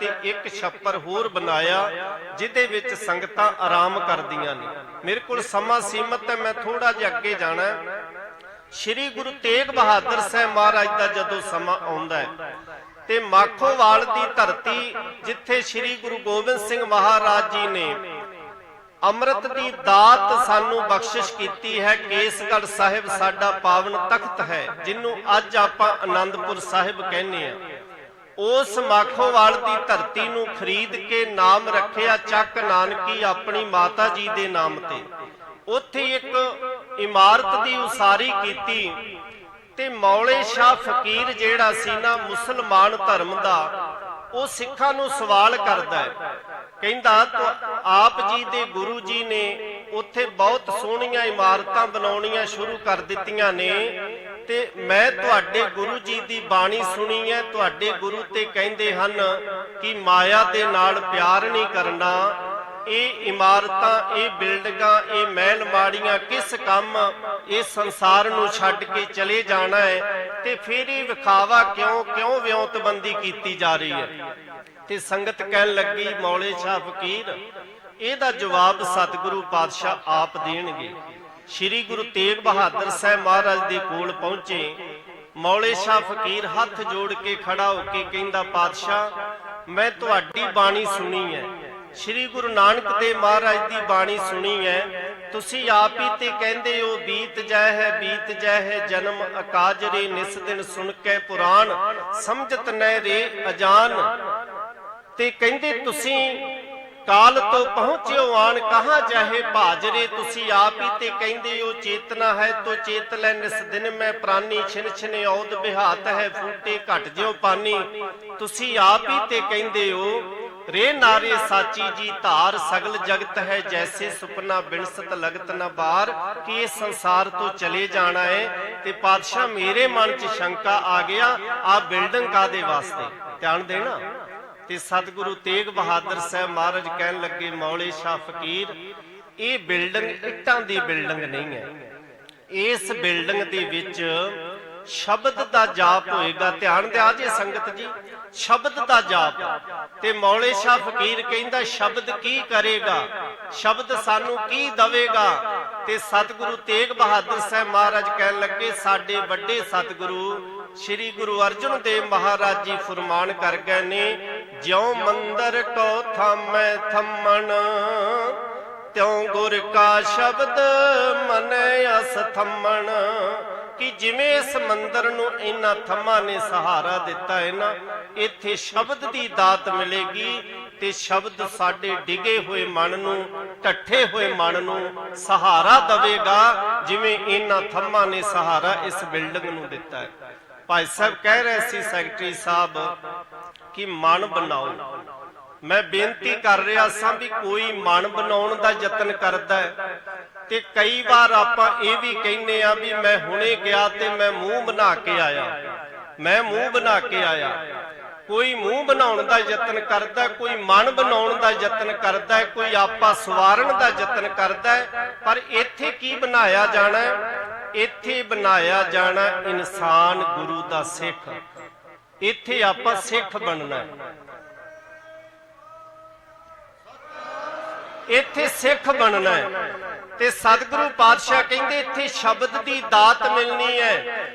ਤੇ ਇੱਕ ਛੱਪਰ ਹੋਰ ਬਣਾਇਆ, ਜਿਹਦੇ ਵਿੱਚ ਸੰਗਤਾਂ ਆਰਾਮ ਕਰਦੀਆਂ ਨੇ। ਮੇਰੇ ਕੋਲ ਸਮਾਂ ਸੀਮਤ ਹੈ, ਮੈਂ ਥੋੜਾ ਜਿਹਾ ਅੱਗੇ ਜਾਣਾ ਸ਼੍ਰੀ ਗੁਰੂ ਤੇਗ ਬਹਾਦਰ ਸਾਹਿਬ ਮਹਾਰਾਜ ਦਾ ਜਦੋਂ ਸਮਾਂ ਆਉਂਦਾ ਹੈ, ਤੇ ਮਾਖੋਵਾਲ ਦੀ ਧਰਤੀ ਜਿੱਥੇ ਸ਼੍ਰੀ ਗੁਰੂ ਗੋਬਿੰਦ ਸਿੰਘ ਮਹਾਰਾਜ ਜੀ ਨੇ ਅੰਮ੍ਰਿਤ ਦੀ ਦਾਤ ਸਾਨੂੰ ਬਖਸ਼ਿਸ਼ ਕੀਤੀ ਹੈ, ਕੇਸਗੜ੍ਹ ਸਾਹਿਬ ਸਾਡਾ ਪਾਵਨ ਤਖਤ ਹੈ, ਜਿਹਨੂੰ ਅੱਜ ਆਪਾਂ ਆਨੰਦਪੁਰ ਸਾਹਿਬ ਕਹਿੰਦੇ ਆ ਉਸ ਮਾਖੋਵਾਲ ਦੀ ਧਰਤੀ ਨੂੰ ਖਰੀਦ ਕੇ ਨਾਮ ਰੱਖਿਆ ਚੱਕ ਨਾਨਕੀ ਆਪਣੀ ਮਾਤਾ ਜੀ ਦੇ ਨਾਮ ਤੇ। ਉੱਥੇ ਇੱਕ ਇਮਾਰਤ ਦੀ ਉਸਾਰੀ ਕੀਤੀ ਤੇ ਮੌਲੇ ਸ਼ਾਹ ਫਕੀਰ ਜਿਹੜਾ ਸੀ ਨਾ ਮੁਸਲਮਾਨ ਧਰਮ ਦਾ, ਉਹ ਸਿੱਖਾਂ ਨੂੰ ਸਵਾਲ ਕਰਦਾ ਹੈ। ਕਹਿੰਦਾ ਆਪ ਜੀ ਦੇ ਗੁਰੂ ਜੀ ਨੇ ਉੱਥੇ ਬਹੁਤ ਸੋਹਣੀਆਂ ਇਮਾਰਤਾਂ ਬਣਾਉਣੀਆਂ ਸ਼ੁਰੂ ਕਰ ਦਿੱਤੀਆਂ ਨੇ। ਤੇ ਮੈਂ ਤੁਹਾਡੇ ਗੁਰੂ ਜੀ ਦੀ ਬਾਣੀ ਸੁਣੀ ਹੈ। ਤੁਹਾਡੇ ਗੁਰੂ ਤੇ ਕਹਿੰਦੇ ਹਨ ਕਿ ਮਾਇਆ ਦੇ ਨਾਲ ਪਿਆਰ ਨਹੀਂ ਕਰਨਾ। ਇਹ ਇਮਾਰਤਾਂ, ਇਹ ਬਿਲਡਿੰਗਾਂ, ਇਹ ਮਹਿਲ ਮਾੜੀਆਂ ਕਿਸ ਕੰਮ, ਇਹ ਸੰਸਾਰ ਨੂੰ ਛੱਡ ਕੇ ਚਲੇ ਜਾਣਾ ਹੈ ਤੇ ਫਿਰ ਇਹ ਵਿਖਾਵਾ ਕਿਉਂ ਕਿਉਂ ਵਿਉਂਤਬੰਦੀ ਕੀਤੀ ਜਾ ਰਹੀ ਹੈ? ਤੇ ਸੰਗਤ ਕਹਿਣ ਲੱਗੀ, ਮੌਲੇ ਸ਼ਾਹ ਫਕੀਰ, ਇਹਦਾ ਜਵਾਬ ਸਤਿਗੁਰੂ ਪਾਤਸ਼ਾਹ ਆਪ ਦੇਣਗੇ। ਸ੍ਰੀ ਗੁਰੂ ਤੇਗ ਬਹਾਦਰ ਸਾਹਿਬ ਮਹਾਰਾਜ ਦੇ ਕੋਲ ਪਹੁੰਚੇ। ਮੌਲੇ ਸ਼ਾਹ ਫਕੀਰ ਹੱਥ ਜੋੜ ਕੇ ਖੜਾ ਹੋ ਕੇ ਕਹਿੰਦਾ, ਪਾਤਸ਼ਾਹ, ਮੈਂ ਤੁਹਾਡੀ ਬਾਣੀ ਸੁਣੀ ਹੈ। ਸ੍ਰੀ ਗੁਰੂ ਨਾਨਕ ਦੇਵ ਮਹਾਰਾਜ ਦੀ ਬਾਣੀ ਸੁਣੀ ਹੈ। ਤੁਸੀਂ ਆਪ ਹੀ ਤੇ ਕਹਿੰਦੇ ਹੋ, ਬੀਤ ਜੈ ਹੈ, ਬੀਤ ਜੈ ਹੈ, ਜਨਮ ਅਕਾਜਰੇ ਨਿਸ ਦਿਨ ਸੁਣ ਕੇ ਪੁਰਾਣ ਸਮਝਤ ਨੈ ਰੇ ਅਜਾਨ। ਤੇ ਕਹਿੰਦੇ, ਤੁਸੀਂ ਕਾਲ ਤੋਂ ਪਹੁੰਚਿਓ, ਆਣ ਕਹਾਂ ਚਾਹੇ ਭਾਜਰੇ, ਤੁਸੀਂ ਆਪ ਹੀ ਤੇ ਕਹਿੰਦੇ ਹੋ, ਚੇਤਨਾ ਹੈ ਤੋ ਚੇਤ ਲੈ, ਨਿਸ ਦਿਨ ਮੈਂ ਪ੍ਰਾਨੀ ਛਿਨ ਛਿਨ ਔਦ ਬਿਹਾਤ ਹੈ, ਫੂਟੇ ਘਟ ਜਿਉ ਪਾਨੀ। ਤੁਸੀਂ ਆਪ ਹੀ ਤੇ ਕਹਿੰਦੇ ਹੋ, ਰੇ ਨਾਰੇ ਸਾਚੀ ਜੀ, ਧਾਰ ਸਗਲ ਜਗਤ ਹੈ, ਜੈਸੇ ਸੁਪਨਾ ਬਿਨਸਤ ਲਗਤ ਨਾ ਬਾਰ, ਕਿ ਇਹ ਸੰਸਾਰ ਤੋਂ ਚਲੇ ਜਾਣਾ ਹੈ ਤੇ ਪਾਤਸ਼ਾਹ ਮੇਰੇ ਮਨ 'ਚ ਸ਼ੰਕਾ ਆ ਗਿਆ ਆ ਬਿਲਡਿੰਗ ਕਾਦੇ ਵਾਸਤੇ? ਧਿਆਨ ਦੇਣਾ। ਤੇ ਸਤਿਗੁਰੂ ਤੇਗ ਬਹਾਦਰ ਸਾਹਿਬ ਮਹਾਰਾਜ ਕਹਿਣ ਲੱਗੇ, ਮੌਲੇ ਸ਼ਾਹ ਫਕੀਰ, ਇਹ ਬਿਲਡਿੰਗ ਇੱਟਾਂ ਦੀ ਬਿਲਡਿੰਗ ਨਹੀਂ ਹੈ। ਇਸ ਬਿਲਡਿੰਗ ਦੇ ਵਿੱਚ ਸ਼ਬਦ ਦਾ ਜਾਪ ਹੋਏਗਾ। ਧਿਆਨ ਦਿਆ ਜੇ ਸੰਗਤ ਜੀ, ਸ਼ਬਦ ਦਾ ਜਾਪ। ਤੇ ਮੌਲੇ ਸ਼ਾਹ ਫਕੀਰ ਕਹਿੰਦਾ, ਸ਼ਬਦ ਕੀ ਕਰੇਗਾ? ਸ਼ਬਦ ਸਾਨੂੰ ਕੀ ਦਵੇਗਾ? ਤੇ ਸਤਿਗੁਰੂ ਤੇਗ ਬਹਾਦਰ ਸਾਹਿਬ ਮਹਾਰਾਜ ਕਹਿਣ ਲੱਗੇ, ਸਾਡੇ ਵੱਡੇ ਸਤਿਗੁਰੂ, ਸ੍ਰੀ ਗੁਰੂ ਅਰਜਨ ਦੇਵ ਮਹਾਰਾਜ ਜੀ ਫਰਮਾਨ ਕਰ ਗਏ ਨੇ ਜਿਉ ਮੰਦਰ ਕੋ ਥਾਮੈ ਥੰਮਣ, ਤਿਉ ਗੁਰ ਕਾ ਸ਼ਬਦ ਮਨੈ ਅਸ ਥੰਮਣ। ਕਿ ਜਿਵੇਂ ਇਸ ਮੰਦਰ ਨੂੰ ਇਹਨਾਂ ਥੰਮਾਂ ਨੇ ਸਹਾਰਾ ਦਿੱਤਾ ਹੈ ਨਾ, ਇੱਥੇ ਸ਼ਬਦ ਦੀ ਦਾਤ ਮਿਲੇਗੀ ਤੇ ਸ਼ਬਦ ਸਾਡੇ ਡਿਗੇ ਹੋਏ ਮਨ ਨੂੰ, ਟੱਠੇ ਹੋਏ ਮਨ ਨੂੰ ਸਹਾਰਾ ਦੇਵੇਗਾ, ਜਿਵੇਂ ਇਹਨਾਂ ਥੰਮਾਂ ਨੇ ਸਹਾਰਾ ਇਸ ਬਿਲਡਿੰਗ ਨੂੰ ਦਿੱਤਾ ਹੈ। ਭਾਈ ਸਾਹਿਬ ਕਹਿ ਰਹੇ ਸੀ ਸੈਕਟਰੀ ਸਾਹਿਬ ਕਿ ਮਨ ਬਣਾਓ। ਮੈਂ ਬੇਨਤੀ ਕਰ ਰਿਹਾ ਸਾਂ ਵੀ ਕੋਈ ਮਨ ਬਣਾਉਣ ਦਾ ਯਤਨ ਕਰਦਾ ਹੈ। ਤੇ ਕਈ ਵਾਰ ਆਪਾਂ ਇਹ ਵੀ ਕਹਿੰਦੇ ਆ ਵੀ ਮੈਂ ਹੁਣੇ ਗਿਆ ਤੇ ਮੈਂ ਮੂੰਹ ਬਣਾ ਕੇ ਆਇਆ। ਮੈਂ ਮੂੰਹ ਬਣਾ ਕੇ ਆਇਆ। ਕੋਈ ਮੂੰਹ ਬਣਾਉਣ ਦਾ ਯਤਨ ਕਰਦਾ, ਕੋਈ ਮਨ ਬਣਾਉਣ ਦਾ ਯਤਨ ਕਰਦਾ, ਕੋਈ ਆਪਾ ਸਵਾਰਨ ਦਾ ਯਤਨ ਕਰਦਾ ਪਰ ਇੱਥੇ ਕੀ ਬਣਾਇਆ ਜਾਣਾ ਇੱਥੇ ਬਣਾਇਆ ਜਾਣਾ ਇਨਸਾਨ ਗੁਰੂ ਦਾ ਸਿੱਖ। ਇੱਥੇ ਆਪਾਂ ਸਿੱਖ ਬਣਨਾ ਇੱਥੇ ਸਿੱਖ ਬਣਨਾ ਤੇ ਸਤਿਗੁਰੂ ਪਾਤਸ਼ਾਹ ਕਹਿੰਦੇ ਇੱਥੇ ਸ਼ਬਦ ਦੀ ਦਾਤ ਮਿਲਣੀ ਹੈ।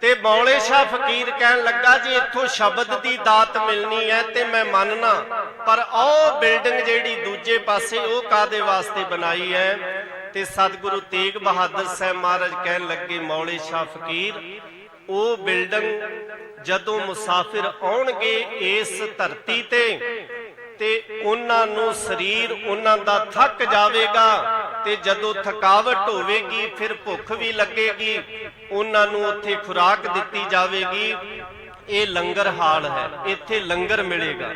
ਤੇ ਮੌਲੇ ਸ਼ਾਹ ਫਕੀਰ ਕਹਿਣ ਲੱਗਾ ਜੀ, ਇੱਥੋਂ ਸ਼ਬਦ ਦੀ ਦਾਤ ਮਿਲਣੀ ਹੈ ਤੇ ਮੈਂ ਮੰਨਣਾ, ਪਰ ਉਹ ਬਿਲਡਿੰਗ ਜਿਹੜੀ ਦੂਜੇ ਪਾਸੇ ਉਹ ਕਾਦੇ ਵਾਸਤੇ ਬਣਾਈ ਹੈ? ਤੇ ਸਤਿਗੁਰੂ ਤੇਗ ਬਹਾਦਰ ਸਾਹਿਬ ਮਹਾਰਾਜ ਕਹਿਣ ਲੱਗੇ, ਮੌਲੇ ਸ਼ਾਹ ਫਕੀਰ ਉਹ ਬਿਲਡਿੰਗ ਜਦੋਂ ਮੁਸਾਫਿਰ ਆਉਣਗੇ ਇਸ ਧਰਤੀ ਤੇ ਤੇ ਉਹਨਾਂ ਨੂੰ ਸਰੀਰ ਉਹਨਾਂ ਦਾ ਥੱਕ ਜਾਵੇਗਾ ਤੇ ਜਦੋਂ ਥਕਾਵਟ ਹੋਵੇਗੀ, ਫਿਰ ਭੁੱਖ ਵੀ ਲੱਗੇਗੀ, ਉਹਨਾਂ ਨੂੰ ਉੱਥੇ ਖੁਰਾਕ ਦਿੱਤੀ ਜਾਵੇਗੀ। ਇਹ ਲੰਗਰ ਹਾਲ ਹੈ, ਇੱਥੇ ਲੰਗਰ ਮਿਲੇਗਾ।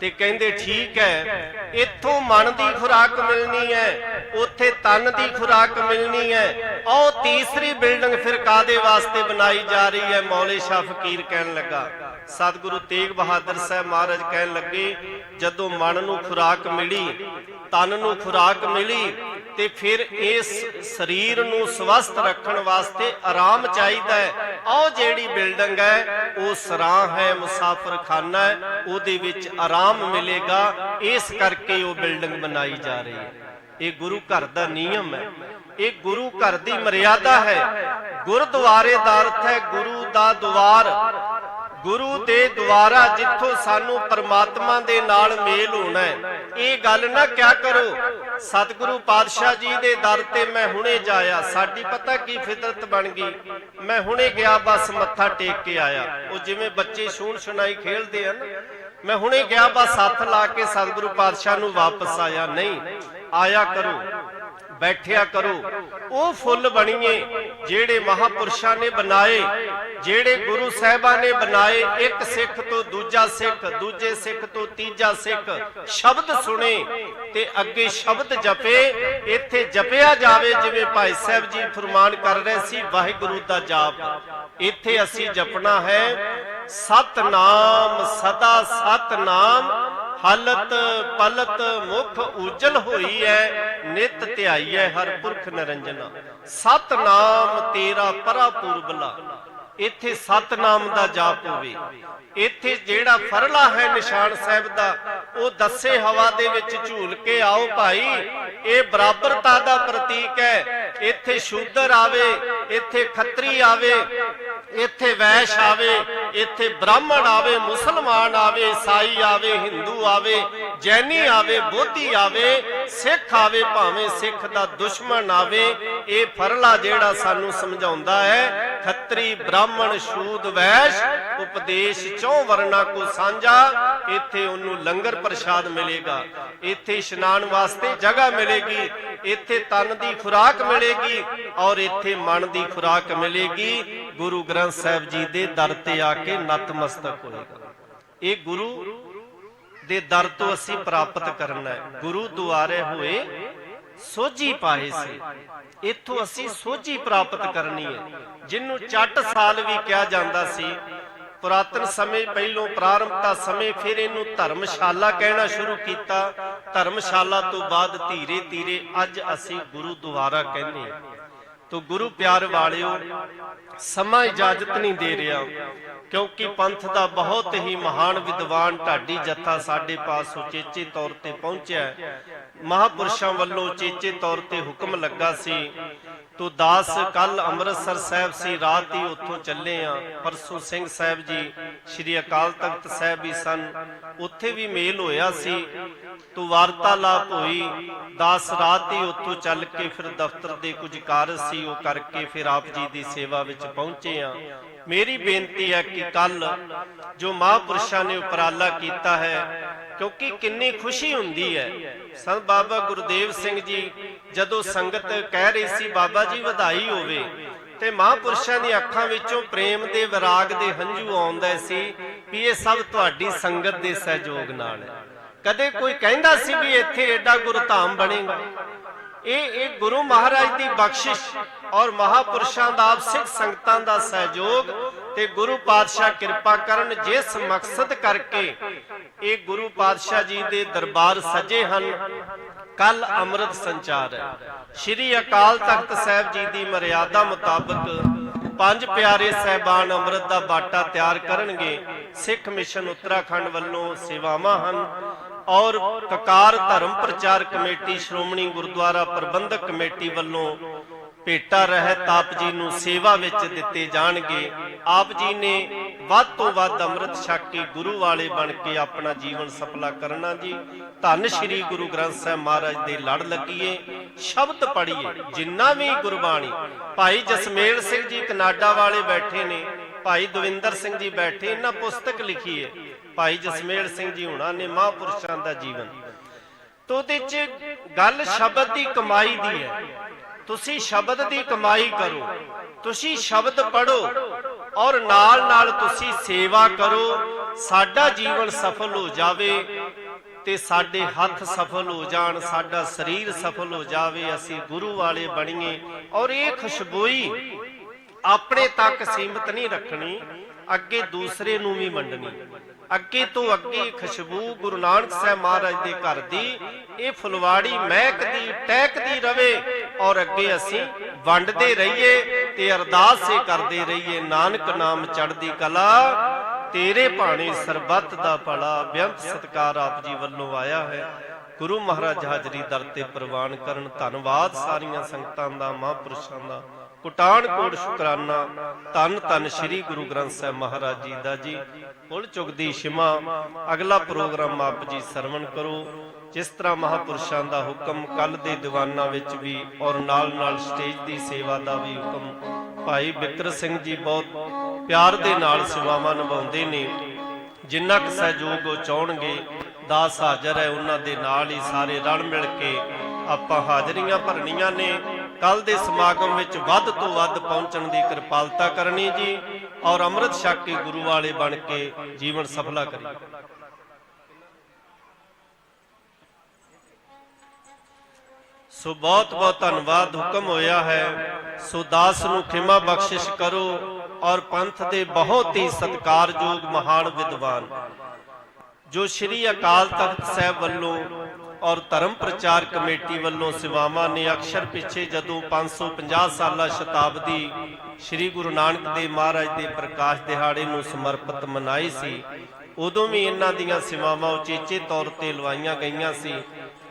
ਤੇ ਕਹਿੰਦੇ ਠੀਕ ਹੈ, ਇੱਥੋਂ ਮਨ ਦੀ ਖੁਰਾਕ ਮਿਲਣੀ ਹੈ, ਉੱਥੇ ਤਨ ਦੀ ਖੁਰਾਕ ਮਿਲਣੀ ਹੈ ਉਹ ਤੀਸਰੀ ਬਿਲਡਿੰਗ ਫਿਰ ਕਾਦੇ ਵਾਸਤੇ ਬਣਾਈ ਜਾ ਰਹੀ ਹੈ? ਮੌਲੇ ਸ਼ਾਹ ਫਕੀਰ ਕਹਿਣ ਲੱਗਾ। ਸਤਿਗੁਰੂ ਤੇਗ ਬਹਾਦਰ ਸਾਹਿਬ ਮਹਾਰਾਜ ਕਹਿਣ ਲੱਗੇ, ਜਦੋਂ ਮਨ ਨੂੰ ਖੁਰਾਕ ਮਿਲੀ, ਤਨ ਨੂੰ ਖੁਰਾਕ ਮਿਲੀ, ਤੇ ਫਿਰ ਇਸ ਸਰੀਰ ਨੂੰ ਸਵਸਥ ਰੱਖਣ ਵਾਸਤੇ ਆਰਾਮ ਚਾਹੀਦਾ ਹੈ। ਉਹ ਜਿਹੜੀ ਬਿਲਡਿੰਗ ਹੈ, ਉਹ ਸਰਾਂ ਹੈ, ਮੁਸਾਫਰਖਾਨਾ ਹੈ, ਉਹਦੇ ਵਿੱਚ ਆਰਾਮ ਮਿਲੇਗਾ। ਇਸ ਕਰਕੇ ਉਹ ਬਿਲਡਿੰਗ ਬਣਾਈ ਜਾ ਰਹੀ ਹੈ। ਇਹ ਗੁਰੂ ਘਰ ਦਾ ਨਿਯਮ ਹੈ। ਇਹ ਗੁਰੂ ਘਰ ਦੀ ਮਰਿਆਦਾ ਹੈ। ਗੁਰਦੁਆਰੇ ਦਾ ਅਰਥ ਹੈ ਗੁਰੂ ਦਾ ਦੁਆਰ। ਗੁਰੂ ਦੇ ਦੁਆਰਾ ਜਿੱਥੋਂ ਸਾਨੂੰ ਪਰਮਾਤਮਾ ਦੇ ਨਾਲ ਮੇਲ ਹੋਣਾ ਹੈ। ਇਹ ਗੱਲ ਨਾ ਕਿਆ ਕਰੋ। ਸਤਿਗੁਰੂ ਪਾਤਸ਼ਾਹ ਜੀ ਦੇ ਦਰ ਤੇ ਮੈਂ ਹੁਣੇ ਜਾਇਆ। ਸਾਡੀ ਪਤਾ ਕੀ ਫਿਤਰਤ ਬਣ ਗਈ? ਮੈਂ ਹੁਣੇ ਗਿਆ, ਬਸ ਮੱਥਾ ਟੇਕ ਕੇ ਆਇਆ। ਉਹ ਜਿਵੇਂ ਬੱਚੇ ਛੂਣ ਛੁਣਾਈ ਖੇਲਦੇ ਹਨ। ਮੈਂ ਹੁਣੇ ਗਿਆ, ਬਸ ਹੱਥ ਲਾ ਕੇ ਸਤਿਗੁਰੂ ਪਾਤਸ਼ਾਹ ਨੂੰ ਵਾਪਸ ਆਇਆ। ਨਹੀਂ, ਆਇਆ ਕਰੋ। ਬੈਠਿਆ ਕਰੋ। ਉਹ ਫੁੱਲ ਬਣੀਏ, ਜਿਹੜੇ ਮਹਾਪੁਰਸ਼ਾਂ ਨੇ ਬਣਾਏ, ਜਿਹੜੇ ਗੁਰੂ ਸਾਹਿਬਾਂ ਨੇ ਬਣਾਏ, ਇੱਕ ਸਿੱਖ ਤੋਂ ਦੂਜਾ ਸਿੱਖ, ਦੂਜੇ ਸਿੱਖ ਤੋਂ ਤੀਜਾ ਸਿੱਖ, ਸ਼ਬਦ ਸੁਣੇ ਤੇ ਅੱਗੇ ਸ਼ਬਦ ਜਪੇ, ਇੱਥੇ ਜਪਿਆ ਜਾਵੇ, ਜਿਵੇਂ ਭਾਈ ਸਾਹਿਬ ਜੀ ਫਰਮਾਨ ਕਰ ਰਹੇ ਸੀ, ਵਾਹਿਗੁਰੂ ਦਾ ਜਾਪ। ਇੱਥੇ ਅਸੀਂ ਜਪਣਾ ਹੈ, ਸਤਨਾਮ, ਸਦਾ ਸਤਨਾਮ ਹਲਤ ਪਲਤ ਮੁਖ ਉਜਲ ਹੋਈ ਐ, ਨਿਤ ਧਿਆਈਐ ਹਰ ਪੁਰਖ ਨਿਰੰਜਨਾ। ਸਤਨਾਮ ਤੇਰਾ ਪਰਾ ਪੁਰਬਲਾ ਇੱਥੇ ਸਤਨਾਮ ਦਾ ਜਾਪ ਹੋਵੇ। ਇੱਥੇ ਜਿਹੜਾ ਫਰਲਾ ਹੈ ਨਿਸ਼ਾਨ ਸਾਹਿਬ ਦਾ, ਉਹ ਦੱਸੇ ਹਵਾ ਦੇ ਵਿੱਚ ਝੂਲ ਕੇ ਆਓ ਭਾਈ, ਇਹ ਬਰਾਬਰਤਾ ਦਾ ਪ੍ਰਤੀਕ ਹੈ ਇੱਥੇ ਸ਼ੂਦਰ ਆਵੇ, ਇੱਥੇ ਖੱਤਰੀ ਆਵੇ ਇੱਥੇ ਵੈਸ਼ ਆਵੇ, ਇੱਥੇ ਬ੍ਰਾਹਮਣ ਆਵੇ, ਮੁਸਲਮਾਨ ਆਵੇ, ਈਸਾਈ ਆਵੇ, ਹਿੰਦੂ ਆਵੇ, ਜੈਨੀ ਆਵੇ, ਬੋਧੀ ਆਵੇ, ਸਿੱਖ ਆਵੇ, ਭਾਵੇਂ ਸਿੱਖ ਦਾ ਦੁਸ਼ਮਣ ਆਵੇ, ਇਹ ਫਰਲਾ ਜਿਹੜਾ ਸਾਨੂੰ ਸਮਝਾਉਂਦਾ ਹੈ, ਖੱਤਰੀ ਬ੍ਰਾਹਮਣ ਸ਼ੂਦ ਵੈਸ਼, ਉਪਦੇਸ਼ ਚੋਂ ਵਰਨਾ ਕੋ ਸਾਂਝਾ, ਇੱਥੇ ਉਹਨੂੰ ਲੰਗਰ ਪ੍ਰਸ਼ਾਦ ਮਿਲੇਗਾ। ਇੱਥੇ ਇਸ਼ਨਾਨ ਵਾਸਤੇ ਜਗ੍ਹਾ ਮਿਲੇਗੀ, ਇੱਥੇ ਤਨ ਦੀ ਖੁਰਾਕ ਮਿਲੇਗੀ ਔਰ ਇੱਥੇ ਮਨ ਦੀ ਖੁਰਾਕ ਮਿਲੇਗੀ। ਗੁਰੂ ਗ੍ਰੰਥ ਸਾਹਿਬ ਜੀ ਦੇ ਦਰ ਤੇ ਆ ਕੇ ਨਤਮਸਤਕ ਹੋਏਗਾ। ਇਹ ਗੁਰੂ ਦੇ ਦਰ ਤੋਂ ਅਸੀਂ ਪ੍ਰਾਪਤ ਕਰਨਾ ਹੈ। ਗੁਰੂ ਦੁਆਰੇ ਹੋਏ ਸੋਝੀ ਪਾਏ ਸੀ। ਇੱਥੋਂ ਅਸੀਂ ਸੋਝੀ ਪ੍ਰਾਪਤ ਕਰਨੀ ਹੈ। ਜਿਹਨੂੰ ਚੱਟ ਸਾਲ ਵੀ ਕਿਹਾ ਜਾਂਦਾ ਸੀ, ਪੁਰਾਤਨ ਸਮੇਂ ਪਹਿਲੋਂ ਪ੍ਰਾਰੰਭਤਾ ਸਮੇਂ ਫਿਰ ਇਹਨੂੰ ਧਰਮਸ਼ਾਲਾ ਕਹਿਣਾ ਸ਼ੁਰੂ ਕੀਤਾ। ਧਰਮਸ਼ਾਲਾ ਤੋਂ ਬਾਅਦ ਧੀਰੇ ਧੀਰੇ ਅੱਜ ਅਸੀਂ ਗੁਰੂ ਦੁਆਰਾ ਕਹਿੰਦੇ ਹਾਂ। ਤੋ ਗੁਰੂ ਪਿਆਰ ਵਾਲਿਓ, ਸਮਾਂ ਇਜਾਜ਼ਤ ਨਹੀਂ ਦੇ ਰਿਹਾ, ਕਿਉਂਕਿ ਪੰਥ ਦਾ ਬਹੁਤ ਹੀ ਮਹਾਨ ਵਿਦਵਾਨ ਢਾਡੀ ਜੱਥਾ ਸਾਡੇ ਪਾਸ ਉਚੇਚੇ ਤੌਰ ਤੇ ਪਹੁੰਚਿਆ ਹੈ। ਮਹਾਪੁਰਸ਼ਾਂ ਵੱਲੋਂ ਉਚੇਚੇ ਤੌਰ ਤੇ ਹੁਕਮ ਲੱਗਾ ਸੀ, ਤੋ ਦਾਸ ਕੱਲ ਅੰਮ੍ਰਿਤਸਰ ਸਾਹਿਬ ਸੀ, ਰਾਤ ਹੀ ਉੱਥੋਂ ਚੱਲੇ ਆ ਪਰਸੋਂ ਸਿੰਘ ਸਾਹਿਬ ਜੀ ਸ੍ਰੀ ਅਕਾਲ ਤਖਤ ਸਾਹਿਬ ਵੀ ਸਨ। ਉੱਥੇ ਵੀ ਮੇਲ ਹੋਇਆ ਸੀ। ਤੋ ਵਾਰਤਾਲਾਪ ਹੋਈ। ਦਾਸ ਰਾਤ ਹੀ ਉੱਥੋਂ ਚੱਲ ਕੇ ਫਿਰ ਦਫ਼ਤਰ ਦੇ ਕੁਝ ਕਾਰਜ ਸੀ। ਉਹ ਕਰਕੇ ਫਿਰ ਆਪ ਜੀ ਦੀ ਸੇਵਾ ਵਿੱਚ ਪਹੁੰਚੇ ਆ ਮੇਰੀ ਬੇਨਤੀ ਹੈ ਕਿ ਕੱਲ ਜੋ ਮਹਾਪੁਰਸ਼ਾਂ ਨੇ ਉਪਰਾਲਾ ਕੀਤਾ ਹੈ, ਕਿਉਂਕਿ ਕਿੰਨੀ ਖੁਸ਼ੀ ਹੁੰਦੀ ਹੈ। ਸੰਤ ਬਾਬਾ ਗੁਰਦੇਵ ਸਿੰਘ ਜੀ ਜਦੋਂ ਸੰਗਤ ਕਹਿ ਰਹੀ ਸੀ, ਬਾਬਾ ਜੀ, ਵਧਾਈ ਹੋਵੇ। ਤੇ ਮਹਾਪੁਰਸ਼ਾਂ ਦੀ ਅੱਖਾਂ ਵਿੱਚੋਂ ਪ੍ਰੇਮ ਦੇ ਵਿਰਾਗ ਦੇ ਹੰਝੂ ਆਉਂਦੇ ਸੀ ਵੀ ਇਹ ਸਭ ਤੁਹਾਡੀ ਸੰਗਤ ਦੇ ਸਹਿਯੋਗ ਨਾਲ ਹੈ। ਕਦੇ ਕੋਈ ਕਹਿੰਦਾ ਸੀ ਵੀ ਇੱਥੇ ਐਡਾ ਗੁਰਧਾਮ ਬਣੇਗਾ? ਇਹ ਇਹ ਗੁਰੂ ਮਹਾਰਾਜ ਦੀ ਬਖਸ਼ਿਸ਼ ਔਰ ਮਹਾਪੁਰਸ਼ਾਂ ਦਾ ਸਿੱਖ ਸੰਗਤਾਂ ਦਾ ਸਹਿਯੋਗ ਤੇ ਗੁਰੂ ਪਾਤਸ਼ਾਹ ਕਿਰਪਾ ਕਰਨ ਜਿਸ ਮਕਸਦ ਕਰਕੇ ਇਹ ਗੁਰੂ ਪਾਤਸ਼ਾਹ ਜੀ ਦੇ ਦਰਬਾਰ ਸਜੇ ਹਨ ਕੱਲ ਅੰਮ੍ਰਿਤ ਸੰਚਾਰ ਹੈ। ਸ੍ਰੀ ਅਕਾਲ ਤਖਤ ਸਾਹਿਬ ਜੀ ਦੀ ਮਰਿਆਦਾ ਮੁਤਾਬਕ ਪੰਜ ਪਿਆਰੇ ਸਹਿਬਾਨ ਅੰਮ੍ਰਿਤ ਦਾ ਬਾਟਾ ਤਿਆਰ ਕਰਨਗੇ। ਸਿੱਖ ਮਿਸ਼ਨ ਉੱਤਰਾਖੰਡ ਵੱਲੋਂ ਸੇਵਾਵਾਂ ਹਨ ਔਰ ਕਕਾਰ ਧਰਮ ਪ੍ਰਚਾਰ ਕਮੇਟੀ, ਸ਼੍ਰੋਮਣੀ ਗੁਰਦੁਆਰਾ ਪ੍ਰਬੰਧਕ ਕਮੇਟੀ ਵੱਲੋਂ ਭੇਟਾ ਰਹਿਤ ਆਪ ਜੀ ਨੂੰ ਸੇਵਾ ਵਿੱਚ ਦਿੱਤੇ ਜਾਣਗੇ। ਆਪ ਜੀ ਨੇ ਵੱਧ ਤੋਂ ਵੱਧ ਅੰਮ੍ਰਿਤ ਛਕ ਕੇ ਗੁਰੂ ਵਾਲੇ ਬਣ ਕੇ ਆਪਣਾ ਜੀਵਨ ਸਫਲਾ ਕਰਨਾ ਜੀ। ਧੰਨ ਸ਼੍ਰੀ ਗੁਰੂ ਗ੍ਰੰਥ ਸਾਹਿਬ ਮਹਾਰਾਜ ਦੇ ਲੜ ਲੱਗੀਏ, ਸ਼ਬਦ ਪੜ੍ਹੀਏ, ਜਿੰਨਾ ਵੀ ਗੁਰਬਾਣੀ। ਭਾਈ ਜਸਮੇਲ ਸਿੰਘ ਜੀ ਕਨਾਡਾ ਵਾਲੇ ਬੈਠੇ ਨੇ, ਭਾਈ ਦਵਿੰਦਰ ਸਿੰਘ ਜੀ ਬੈਠੇ, ਇਹਨਾਂ ਪੁਸਤਕ ਲਿਖੀ ਹੈ ਭਾਈ ਜਸਮੇਲ ਸਿੰਘ ਜੀ ਹੁਣਾਂ ਨੇ ਮਹਾਂਪੁਰਸ਼ਾਂ ਦਾ ਜੀਵਨ। ਤੋ ਉਹਦੇ ਚ ਗੱਲ ਸ਼ਬਦ ਦੀ ਕਮਾਈ ਦੀ ਹੈ। ਤੁਸੀਂ ਸ਼ਬਦ ਦੀ ਕਮਾਈ ਕਰੋ। ਤੁਸੀਂ ਸ਼ਬਦ ਪੜੋ ਔਰ ਨਾਲ ਨਾਲ ਤੁਸੀਂ ਸੇਵਾ ਕਰੋ, ਸਾਡਾ ਜੀਵਨ ਸਫਲ ਹੋ ਜਾਵੇ ਤੇ ਸਾਡੇ ਹੱਥ ਸਫਲ ਹੋ ਜਾਣ, ਸਾਡਾ ਸਰੀਰ ਸਫਲ ਹੋ ਜਾਵੇ, ਅਸੀਂ ਗੁਰੂ ਵਾਲੇ ਬਣੀਏ। ਔਰ ਇਹ ਖੁਸ਼ਬੂਈ ਆਪਣੇ ਤੱਕ ਸੀਮਤ ਨਹੀਂ ਰੱਖਣੀ, ਅੱਗੇ ਦੂਸਰੇ ਨੂੰ ਵੀ ਵੰਡਣੀ। ਅੱਗੇ ਤੋਂ ਅੱਗੇ ਖੁਸ਼ਬੂ ਗੁਰੂ ਨਾਨਕ ਸਾਹਿਬ ਮਹਾਰਾਜ ਦੇ ਘਰ ਦੀ, ਇਹ ਫੁਲਵਾੜੀ ਮਹਿਕਦੀ ਟਹਿਕਦੀ ਰਵੇ ਔਰ ਅੱਗੇ ਅਸੀਂ ਵੰਡਦੇ ਰਹੀਏ। ਤੇ ਅਰਦਾਸ ਹੀ ਕਰਦੇ ਰਹੀਏ। ਨਾਨਕ ਨਾਮ ਚੜ੍ਹਦੀ ਕਲਾ, ਤੇਰੇ ਭਾਣੇ ਸਰਬੱਤ ਦਾ ਭਲਾ। ਬੇਅੰਤ ਸਤਕਾਰ ਆਪ ਜੀ ਵੱਲੋਂ ਆਇਆ ਹੈ। ਗੁਰੂ ਮਹਾਰਾਜ ਹਾਜ਼ਰੀ ਦਰ ਤੇ ਪ੍ਰਵਾਨ ਕਰਨ ਧੰਨਵਾਦ ਸਾਰੀਆਂ ਸੰਗਤਾਂ ਦਾ, ਮਹਾਂਪੁਰਸ਼ਾਂ ਦਾ। ਕੁਟਾਣ ਕੋਟ ਸ਼ੁਕਰਾਨਾ। ਧੰਨ ਧੰਨ ਸ੍ਰੀ ਗੁਰੂ ਗ੍ਰੰਥ ਸਾਹਿਬ ਮਹਾਰਾਜ ਜੀ ਦਾ ਜੀ। ਫੁੱਲ ਚੁਗਦੀ ਸ਼ਿਮਾ ਅਗਲਾ ਪ੍ਰੋਗਰਾਮ ਆਪ ਜੀ ਸਰਵਣ ਕਰੋ। ਜਿਸ ਤਰ੍ਹਾਂ ਮਹਾਪੁਰਸ਼ਾਂ ਦਾ ਹੁਕਮ ਕੱਲ ਦੇ ਦੀਵਾਨਾਂ ਵਿੱਚ ਵੀ ਔਰ ਨਾਲ ਨਾਲ ਸਟੇਜ ਦੀ ਸੇਵਾ ਦਾ ਵੀ ਹੁਕਮ। ਭਾਈ ਬਿਕਰ ਸਿੰਘ ਜੀ ਬਹੁਤ ਪਿਆਰ ਦੇ ਨਾਲ ਸੇਵਾਵਾਂ ਨਿਭਾਉਂਦੇ ਨੇ। ਜਿੰਨਾ ਕੁ ਸਹਿਯੋਗ ਉਹ ਚਾਹਣਗੇ, ਦਾਸ ਹਾਜ਼ਰ ਹੈ, ਉਹਨਾਂ ਦੇ ਨਾਲ ਹੀ ਸਾਰੇ ਰਲ ਮਿਲ ਕੇ ਆਪਾਂ ਹਾਜ਼ਰੀਆਂ ਭਰਨੀਆਂ ਨੇ। ਕੱਲ ਦੇ ਸਮਾਗਮ ਵਿੱਚ ਵੱਧ ਤੋਂ ਵੱਧ ਪਹੁੰਚਣ ਦੀ ਕਿਰਪਾਲਤਾ ਕਰਨੀ ਜੀ ਔਰ ਅੰਮ੍ਰਿਤ ਛਕ ਕੇ ਗੁਰੂ ਵਾਲੇ ਬਣ ਕੇ ਜੀਵਨ ਸਫਲਾ ਕਰੀਏ। ਸੋ ਬਹੁਤ ਬਹੁਤ ਧੰਨਵਾਦ ਹੁਕਮ ਹੋਇਆ ਹੈ। ਸੋ ਦਾਸ ਨੂੰ ਖਿਮਾ ਬਖਸ਼ਿਸ਼ ਕਰੋ ਔਰ ਪੰਥ ਦੇ ਬਹੁਤ ਹੀ ਸਤਿਕਾਰਯੋਗ ਮਹਾਨ ਵਿਦਵਾਨ, ਜੋ ਸ੍ਰੀ ਅਕਾਲ ਤਖਤ ਸਾਹਿਬ ਵੱਲੋਂ ਔਰ ਧਰਮ ਪ੍ਰਚਾਰ ਕਮੇਟੀ ਵੱਲੋਂ ਸੇਵਾਵਾਂ ਨੇ ਅਕਸ਼ਰ ਪਿੱਛੇ ਜਦੋਂ 550 ਸਾਲਾ ਸ਼ਤਾਬਦੀ ਸ੍ਰੀ ਗੁਰੂ ਨਾਨਕ ਦੇਵ ਮਹਾਰਾਜ ਦੇ ਪ੍ਰਕਾਸ਼ ਦਿਹਾੜੇ ਨੂੰ ਸਮਰਪਿਤ ਮਨਾਈ ਸੀ, ਉਦੋਂ ਵੀ ਇਹਨਾਂ ਦੀਆਂ ਸੇਵਾਵਾਂ ਉਚੇਚੇ ਤੌਰ ਤੇ ਲਵਾਈਆਂ ਗਈਆਂ ਸੀ।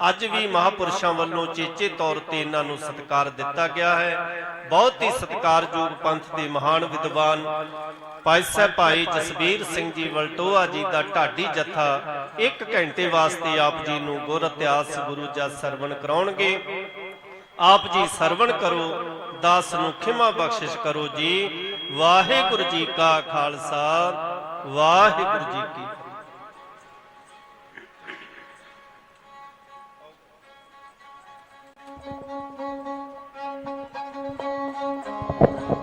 ਅੱਜ ਵੀ ਮਹਾਪੁਰਸ਼ਾਂ ਵੱਲੋਂ ਚੇਚੇ ਤੌਰ ਤੇ ਇਹਨਾਂ ਨੂੰ ਸਤਿਕਾਰ ਦਿੱਤਾ ਗਿਆ ਹੈ। ਬਹੁਤ ਹੀ ਸਤਿਕਾਰਯੋਗ ਪੰਥ ਦੇ ਮਹਾਨ ਵਿਦਵਾਨ ਭਾਈ ਭਾਈ ਜਸਬੀਰ ਸਿੰਘ ਜੀ ਵਲਟੋਆ ਜੀ ਦਾ ਢਾਡੀ ਜਥਾ 1 ਘੰਟੇ ਵਾਸਤੇ ਆਪ ਜੀ ਨੂੰ ਗੁਰ ਇਤਿਹਾਸ ਗੁਰੂ ਜਸ ਸਰਵਣ ਕਰਾਉਣਗੇ। ਆਪ ਜੀ ਸਰਵਣ ਕਰੋ, ਦਾਸ ਨੂੰ ਖਿਮਾ ਬਖਸ਼ਿਸ਼ ਕਰੋ ਜੀ। ਵਾਹਿਗੁਰੂ ਜੀ ਕਾ ਖਾਲਸਾ, ਵਾਹਿਗੁਰੂ ਜੀ ਕੀ Thank you.